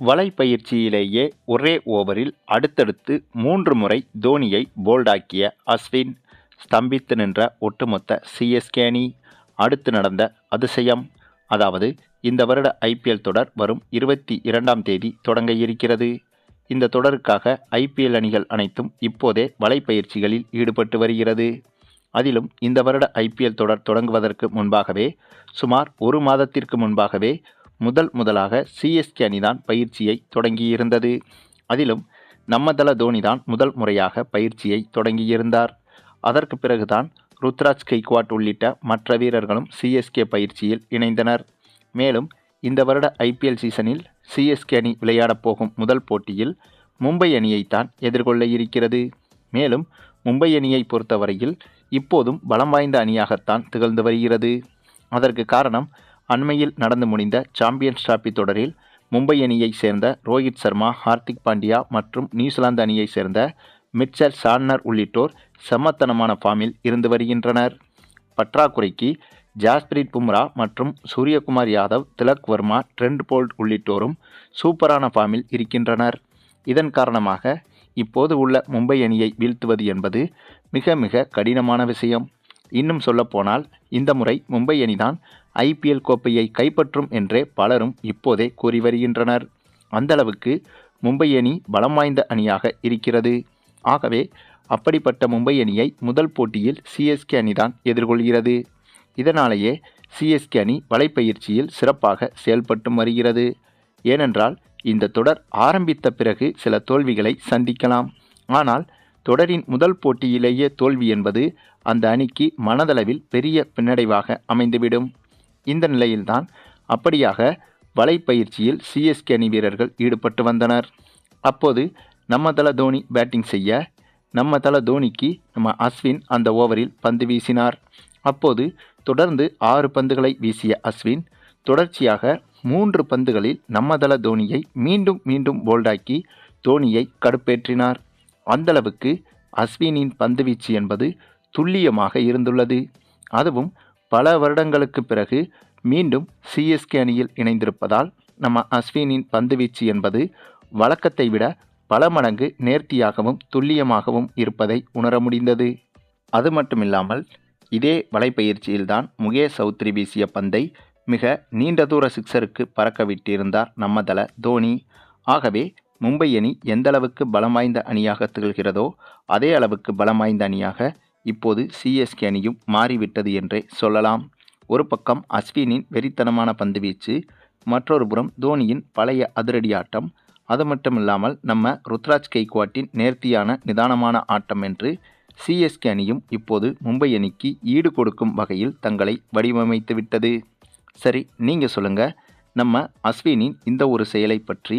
வலைப்பயிற்சியிலேயே ஒரே ஓவரில் அடுத்தடுத்து மூன்று முறை தோனியை போல்டாக்கிய அஸ்வின் ஸ்தம்பித்து நின்ற ஒட்டுமொத்த சிஎஸ்கே அணி. அடுத்து நடந்த அதிசயம் அதாவது இந்த வருட ஐபிஎல் தொடர் வரும் இருபத்தி இரண்டாம் தேதி தொடங்க இருக்கிறது. இந்த தொடருக்காக ஐபிஎல் அணிகள் அனைத்தும் இப்போதே வலைப்பயிற்சிகளில் ஈடுபட்டு வருகிறது. அதிலும் இந்த வருட ஐபிஎல் தொடர் தொடங்குவதற்கு முன்பாகவே சுமார் ஒரு மாதத்திற்கு முன்பாகவே முதல் முதலாக சிஎஸ்கே அணிதான் பயிற்சியை தொடங்கியிருந்தது. அதிலும் நம்ம தல தோனிதான் முதல் முறையாக பயிற்சியை தொடங்கியிருந்தார். அதற்கு பிறகுதான் ருத்ராஜ் கெய்க்வாட் உள்ளிட்ட மற்ற வீரர்களும் சிஎஸ்கே பயிற்சியில் இணைந்தனர். மேலும் இந்த வருட ஐபிஎல் சீசனில் சிஎஸ்கே அணி விளையாடப் போகும் முதல் போட்டியில் மும்பை அணியைத்தான் எதிர்கொள்ள இருக்கிறது. மேலும் மும்பை அணியை பொறுத்தவரையில் இப்போதும் பலம் வாய்ந்த அணியாகத்தான் திகழ்ந்து வருகிறது. அதற்கு காரணம் அண்மையில் நடந்து முடிந்த சாம்பியன்ஸ் டிராபி தொடரில் மும்பை அணியைச் சேர்ந்த ரோஹித் சர்மா ஹார்திக் பாண்டியா மற்றும் நியூசிலாந்து அணியைச் சேர்ந்த மிட்சர் சார்னர் உள்ளிட்டோர் செம்மத்தனமான ஃபார்மில் இருந்து வருகின்றனர். பற்றாக்குறைக்கு ஜாஸ்பிரீத் பும்ரா மற்றும் சூரியகுமார் யாதவ் திலக் வர்மா ட்ரெண்ட் போல்ட் உள்ளிட்டோரும் சூப்பரான ஃபார்மில் இருக்கின்றனர். இதன் காரணமாக இப்போது உள்ள மும்பை அணியை வீழ்த்துவது என்பது மிக மிக கடினமான விஷயம். இன்னும் சொல்லப்போனால் இந்த முறை மும்பை அணிதான் ஐபிஎல் கோப்பையை கைப்பற்றும் என்றே பலரும் இப்போதே கூறி வருகின்றனர். அந்தளவுக்கு மும்பை அணி பலம் வாய்ந்த அணியாக இருக்கிறது. ஆகவே அப்படிப்பட்ட மும்பை அணியை முதல் போட்டியில் சிஎஸ்கே அணிதான் எதிர்கொள்கிறது. இதனாலேயே சிஎஸ்கே அணி வலைப்பயிற்சியில் சிறப்பாக செயல்பட்டும் வருகிறது. ஏனென்றால் இந்த தொடர் ஆரம்பித்த பிறகு சில தோல்விகளை சந்திக்கலாம். ஆனால் தொடரின் முதல் போட்டியிலேயே தோல்வி என்பது அந்த அணிக்கு மனதளவில் பெரிய பின்னடைவாக அமைந்துவிடும். இந்த நிலையில்தான் அப்படியாக வலைப்பயிற்சியில் சிஎஸ்கே அணி வீரர்கள் ஈடுபட்டு வந்தனர். அப்போது நம்ம தல தோனி பேட்டிங் செய்ய நம்ம தல தோனிக்கு நம்ம அஸ்வின் அந்த ஓவரில் பந்து வீசினார். அப்போது தொடர்ந்து ஆறு பந்துகளை வீசிய அஸ்வின் தொடர்ச்சியாக மூன்று பந்துகளில் நம்ம தல தோனியை மீண்டும் மீண்டும் போல்டாக்கி தோனியை கடுப்பேற்றினார். அந்தளவுக்கு அஸ்வினின் பந்துவீச்சு என்பது துல்லியமாக இருந்துள்ளது. அதுவும் பல வருடங்களுக்கு பிறகு மீண்டும் சிஎஸ்கே அணியில் இணைந்திருப்பதால் நம்ம அஸ்வினின் பந்துவீச்சு என்பது வழக்கத்தை விட பல மடங்கு நேர்த்தியாகவும் துல்லியமாகவும் இருப்பதை உணர முடிந்தது. அது மட்டுமில்லாமல் இதே வலைப்பயிற்சியில்தான் முகேஷ் சௌத்ரி வீசிய பந்தை மிக நீண்ட தூர சிக்ஸருக்கு பறக்க விட்டிருந்தார் நம்ம தல தோனி. ஆகவே மும்பை அணி எந்த அளவுக்கு பலம் வாய்ந்த அணியாக திகழ்கிறதோ அதே அளவுக்கு பலம் வாய்ந்த அணியாக இப்போது சிஎஸ்கே அணியும் மாறிவிட்டது என்றே சொல்லலாம். ஒரு பக்கம் அஸ்வினின் வெறித்தனமான பந்துவீச்சு மற்றொரு புறம் தோனியின் பழைய அதிரடி ஆட்டம். அது மட்டுமில்லாமல் நம்ம ருத்ராஜ் கெய்க்வாட்டின் நேர்த்தியான நிதானமான ஆட்டம் என்று சிஎஸ்கே அணியும் இப்போது மும்பை அணிக்கு ஈடு கொடுக்கும் வகையில் தங்களை வடிவமைத்து விட்டது சரி நீங்கள் சொல்லுங்கள் நம்ம அஸ்வினின் இந்த ஒரு செயலை பற்றி